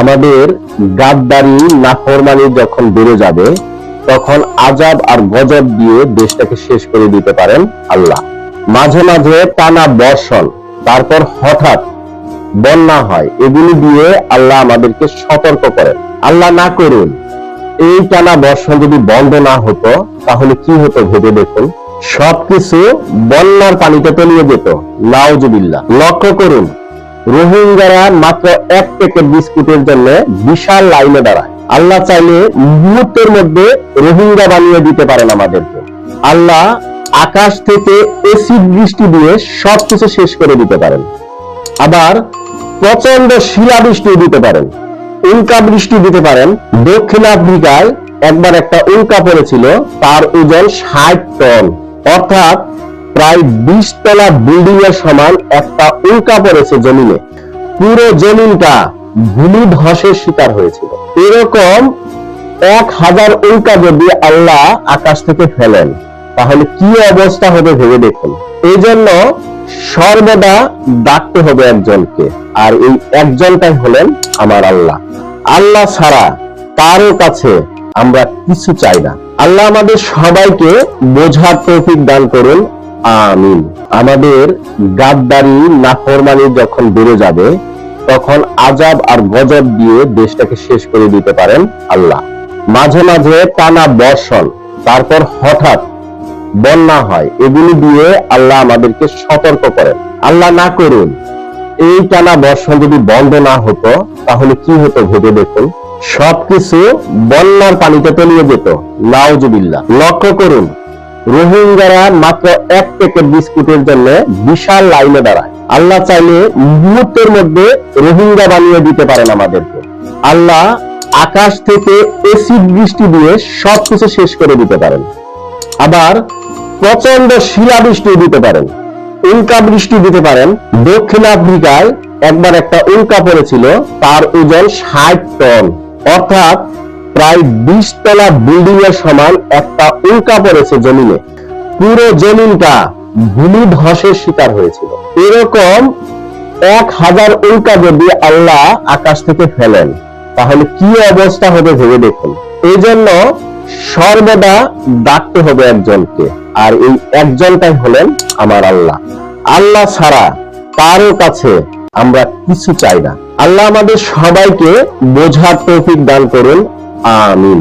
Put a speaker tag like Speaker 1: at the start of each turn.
Speaker 1: আমাদের গাদ্দারি নাফরমানি যখন বেড়ে যাবে, তখন আজাব আর গজব দিয়ে দেশটাকে শেষ করে দিতে পারেন আল্লাহ। মাঝে মাঝে টানা বর্ষণ, তারপর হঠাৎ বন্যা হয়, এগুলি দিয়ে আল্লাহ আমাদেরকে সতর্ক করেন। আল্লাহ না করুন, এই টানা বর্ষণ যদি বন্ধ না হতো, তাহলে কি হতো ভেবে দেখুন? সবকিছু বন্যার পানিতে তলিয়ে যেত। নাওজুবিল্লাহ লক্ষ্য করুন রোহিঙ্গারা মাত্র এক প্যাকেট বিস্কুটের জন্য বিশাল লাইনে দাঁড়ায়। আল্লাহ চাইলে মুহূর্তের মধ্যে রোহিঙ্গা বানিয়ে দিতে পারেন আমাদেরকে। আল্লাহ আকাশ থেকে এসিড বৃষ্টি দিয়ে সবকিছু শেষ করে দিতে পারেন। আবার প্রচণ্ড শিলাবৃষ্টি দিতে পারেন। উল্কা বৃষ্টি দিতে পারেন। দক্ষিণ আফ্রিকায় একবার একটা উল্কা পড়েছিল, তার ওজন ষাট টন। অর্থাৎ প্রায় বিশ তলা বিল্ডিং এর সমান একটা উল্কা পড়েছে জমিনে। পুরো জমিনটা ভূমি ধসের শিকার হয়েছিল। এরকম এক হাজার উল্কা যদি আল্লাহ আকাশ থেকে ফেলেন, তাহলে কি অবস্থা হবে ভেবে দেখুন। এই জন্য সর্বদা ডাকতে হবে একজনকে, আর এই একজনটাই হলেন আমার আল্লাহ। আল্লাহ ছাড়া কারও কাছে আমরা কিছু চাই না। আল্লাহ আমাদের সবাইকে বোঝার তৌফিক দান করুন। আমিন। আমাদের গাদ্দারি নাফরমানি যখন বেড়ে যাবে, তখন আজাব আর গজব দিয়ে দেশটাকে শেষ করে দিতে পারেন আল্লাহ। মাঝে মাঝে টানা বর্ষণ, তারপর হঠাৎ বন্যা হয়, এগুলি দিয়ে আল্লাহ আমাদেরকে সতর্ক করেন। আল্লাহ না করুন, এই টানা বর্ষণ যদি বন্ধ না হতো, তাহলে কি হতো ভেবে দেখুন? সবকিছু বন্যার পানিতে তলিয়ে যেত নাওজুবিল্লাহ লক্ষ্য করুন রোহিঙ্গারা মাত্র এক প্যাকেট বিস্কুটের জন্য বিশাল লাইনে দাঁড়ায়। আল্লাহ চাইলে মুহূর্তের মধ্যে রোহিঙ্গা বানিয়ে দিতে পারেন আমাদেরকে। আল্লাহ আকাশ থেকে এসিড বৃষ্টি দিয়ে সবকিছু শেষ করে দিতে পারেন। আবার প্রচণ্ড শিলা শিলাবৃষ্টি দিতে পারেন। উল্কা বৃষ্টি দিতে পারেন। দক্ষিণ আফ্রিকায় একবার একটা উল্কা পড়েছিল, তার ওজন ষাট টন। অর্থাৎ প্রায় বিশ তলা বিল্ডিং এর সমান একটা উল্কা পড়েছে জমিনে। পুরো জমিনটা ভূমি ধসের শিকার হয়েছিল। এরকম এক হাজার উল্কা যদি আল্লাহ আকাশ থেকে ফেলেন, তাহলে কি অবস্থা হবে ভেবে দেখুন। এই জন্য সর্বদা ডাকতে হবে একজনকে, আর এই একজনটাই হলেন আমার আল্লাহ। আল্লাহ ছাড়া কারও কাছে আমরা কিছু চাই না। আল্লাহ আমাদের সবাইকে বোঝার তৌফিক দান করুন। আমিন